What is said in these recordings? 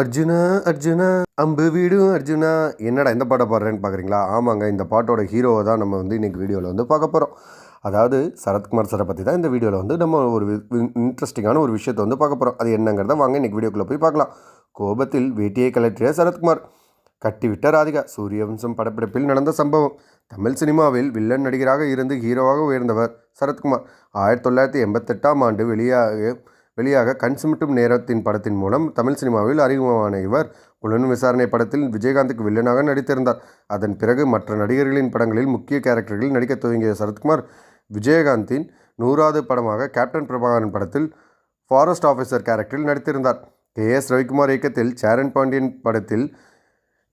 அர்ஜுனா அர்ஜுனா அம்பு வீடும் அர்ஜுனா. என்னடா இந்த பாட்டை பாடுறேன்னு பார்க்குறீங்களா ஆமாங்க இந்த பாட்டோட ஹீரோவை தான் நம்ம வந்து இன்றைக்கி வீடியோவில் வந்து பார்க்க போகிறோம் அதாவது சரத்குமார் சாரை பற்றி தான் இந்த வீடியோவில் வந்து நம்ம ஒரு இன்ட்ரெஸ்டிங்கான ஒரு விஷயத்தை வந்து பார்க்க போகிறோம் அது என்னங்கிறத வாங்க இன்றைக்கி வீடியோக்குள்ளே போய் பார்க்கலாம். கோபத்தில் வேட்டியை கலற்றிய சரத்குமார். கட்டிவிட்ட ராதிகா சூரியவம்சம் படப்பிடிப்பில் நடந்த சம்பவம். தமிழ் சினிமாவில் வில்லன் நடிகராக இருந்து ஹீரோவாக உயர்ந்தவர் சரத்குமார். ஆயிரத்தி தொள்ளாயிரத்தி எண்பத்தெட்டாம் ஆண்டு வெளியாக வெளியாக கண் சிமிட்டும் நேரத்தின் படத்தின் மூலம் தமிழ் சினிமாவில் அறிமுகமான இவர் புலன் விசாரணை படத்தில் விஜயகாந்துக்கு வில்லனாக நடித்திருந்தார். அதன் பிறகு மற்ற நடிகர்களின் படங்களில் முக்கிய கேரக்டர்களில் நடிக்க துவங்கிய சரத்குமார் விஜயகாந்தின் நூறாவது படமாக கேப்டன் பிரபாகரன் படத்தில் ஃபாரஸ்ட் ஆஃபீஸர் கேரக்டரில் நடித்திருந்தார். கே எஸ் ரவிக்குமார் இயக்கத்தில் சேரன் பாண்டியன் படத்தில்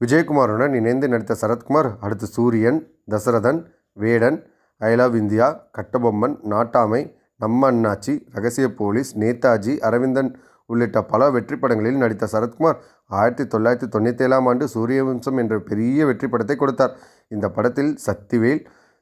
விஜயகுமாருடன் இணைந்து நடித்த சரத்குமார் அடுத்து Suriyan Dasarathan Vedan I love India Kattabomman Nattamai Namma Annachi ரகசிய போலீஸ் நேதாஜி அரவிந்தன் உள்ளிட்ட பல வெற்றி படங்களில் நடித்த சரத்குமார் ஆயிரத்தி தொள்ளாயிரத்தி தொண்ணூற்றி ஏழாம் ஆண்டு சூரியவம்சம் என்ற பெரிய வெற்றி படத்தை கொடுத்தார். இந்த படத்தில் சக்திவேல்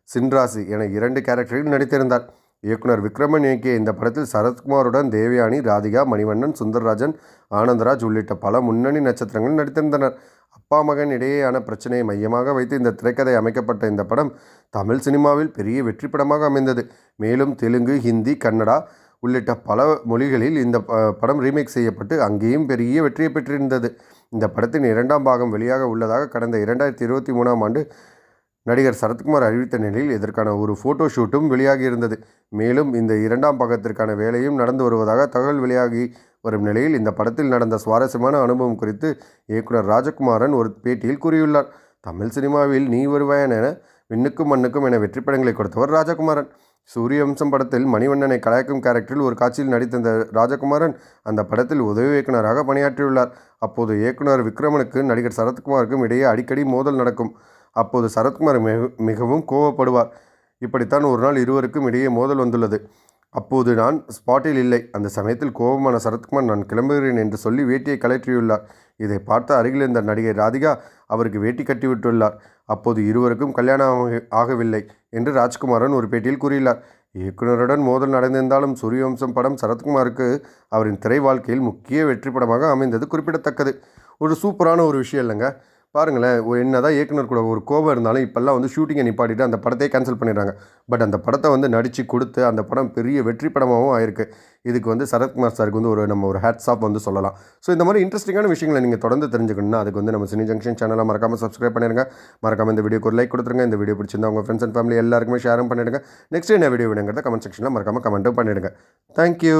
சின்ராசி என இரண்டு கேரக்டரில் நடித்திருந்தார். இயக்குனர் விக்ரமன் இயக்கிய இந்த படத்தில் சரத்குமாருடன் தேவயானி ராதிகா மணிவண்ணன் சுந்தர்ராஜன் ஆனந்தராஜ் உள்ளிட்ட பல முன்னணி நட்சத்திரங்கள் நடித்திருந்தனர். அப்பா மகன் இடையேயான பிரச்சனையை மையமாக வைத்து இந்த திரைக்கதை அமைக்கப்பட்ட இந்த படம் தமிழ் சினிமாவில் பெரிய வெற்றி படமாக அமைந்தது. மேலும் தெலுங்கு ஹிந்தி கன்னடா உள்ளிட்ட பல மொழிகளில் இந்த படம் ரீமேக் செய்யப்பட்டு அங்கேயும் பெரிய வெற்றியை பெற்றிருந்தது. இந்த படத்தின் இரண்டாம் பாகம் வெளியாக உள்ளதாக கடந்த இரண்டாயிரத்தி இருபத்தி மூணாம் ஆண்டு நடிகர் சரத்குமார் அறிவித்த நிலையில் இதற்கான ஒரு ஃபோட்டோ ஷூட்டும் வெளியாகி இருந்தது மேலும் இந்த இரண்டாம் பாகத்திற்கான வேலையும் நடந்து வருவதாக தகவல் வெளியாகி வரும் நிலையில் இந்த படத்தில் நடந்த சுவாரஸ்யமான அனுபவம் குறித்து இயக்குனர் ராஜகுமாரன் ஒரு பேட்டியில் கூறியுள்ளார். தமிழ் சினிமாவில் நீ வருவாயன் என விண்ணுக்கும் மண்ணுக்கும் என வெற்றி படங்களை கொடுத்தவர் ராஜகுமாரன். சூரியவம்சம் படத்தில் மணிவண்ணனை கலாய்க்கும் கேரக்டரில் ஒரு காட்சியில் நடித்திருந்த ராஜகுமாரன் அந்த படத்தில் உதவி இயக்குனராக பணியாற்றியுள்ளார். அப்போது இயக்குனர் விக்ரமனுக்கு நடிகர் சரத்குமாருக்கும் இடையே அடிக்கடி மோதல் நடக்கும். அப்போது சரத்குமார் மிகவும் கோவப்படுவார். இப்படித்தான் ஒரு நாள் இருவருக்கும் இடையே மோதல் வந்துள்ளது. அப்போது நான் ஸ்பாட்டில் இல்லை. அந்த சமயத்தில் கோபமான சரத்குமார் நான் கிளம்புகிறேன் என்று சொல்லி வேட்டியை கழற்றியுள்ளார். இதை பார்த்த அருகில் இருந்த நடிகை ராதிகா அவருக்கு வேட்டி கட்டிவிட்டுள்ளார் அப்போது இருவருக்கும் கல்யாணம் ஆக- ஆகவில்லை என்று ராஜ்குமாரன் ஒரு பேட்டியில் கூறியுள்ளார். இயக்குனருடன் மோதல் நடந்திருந்தாலும் சூரியவம்சம் படம் சரத்குமாருக்கு அவரின் திரை வாழ்க்கையில் முக்கிய வெற்றி படமாக அமைந்தது குறிப்பிடத்தக்கது. ஒரு சூப்பரான ஒரு விஷயம் இல்லைங்க. பாருங்களேன் ஒரு என்னதான் இயக்குனர் கூட ஒரு கோபம் இருந்தாலும் இப்போல்லாம் வந்து ஷூட்டிங்கை நிப்பாட்டிட்டு அந்த படத்தையே கேன்சல் பண்ணிடுறாங்க. பட் அந்த படத்தை வந்து நடித்து கொடுத்து அந்த படம் பெரிய வெற்றி படமாகவும் ஆயிருக்கு. இதுக்கு வந்து சரத்குமார் சாருக்கு வந்து ஒரு நம்ம ஒரு ஹேட்ஸ் ஆஃப் வந்து சொல்லலாம். ஸோ இந்த மாதிரி இன்ட்ரெஸ்டிங்கான விஷயங்களை நீங்கள் தொடர்ந்து தெரிஞ்சுக்கணும்னா அதுக்கு வந்து நம்ம சினி ஜங்ஷன் சேனலை மறக்காமல் சப்ஸ்கிரைப் பண்ணிடுங்க. மறக்காம இந்த வீடியோக்கு ஒரு லைக் கொடுத்துருங்க. இந்த வீடியோ பிடிச்சிருந்தா உங்கள் ஃப்ரெண்ட்ஸ் அண்ட் ஃபேமிலி எல்லாருக்குமே ஷேரும் பண்ணிடுங்க. நெக்ஸ்ட் என்ன வீடியோ வேணுங்கிறத கமெண்ட் செக்ஷனில் மறக்காமல் கமெண்ட்டும் பண்ணிடுங்க. தேங்க்யூ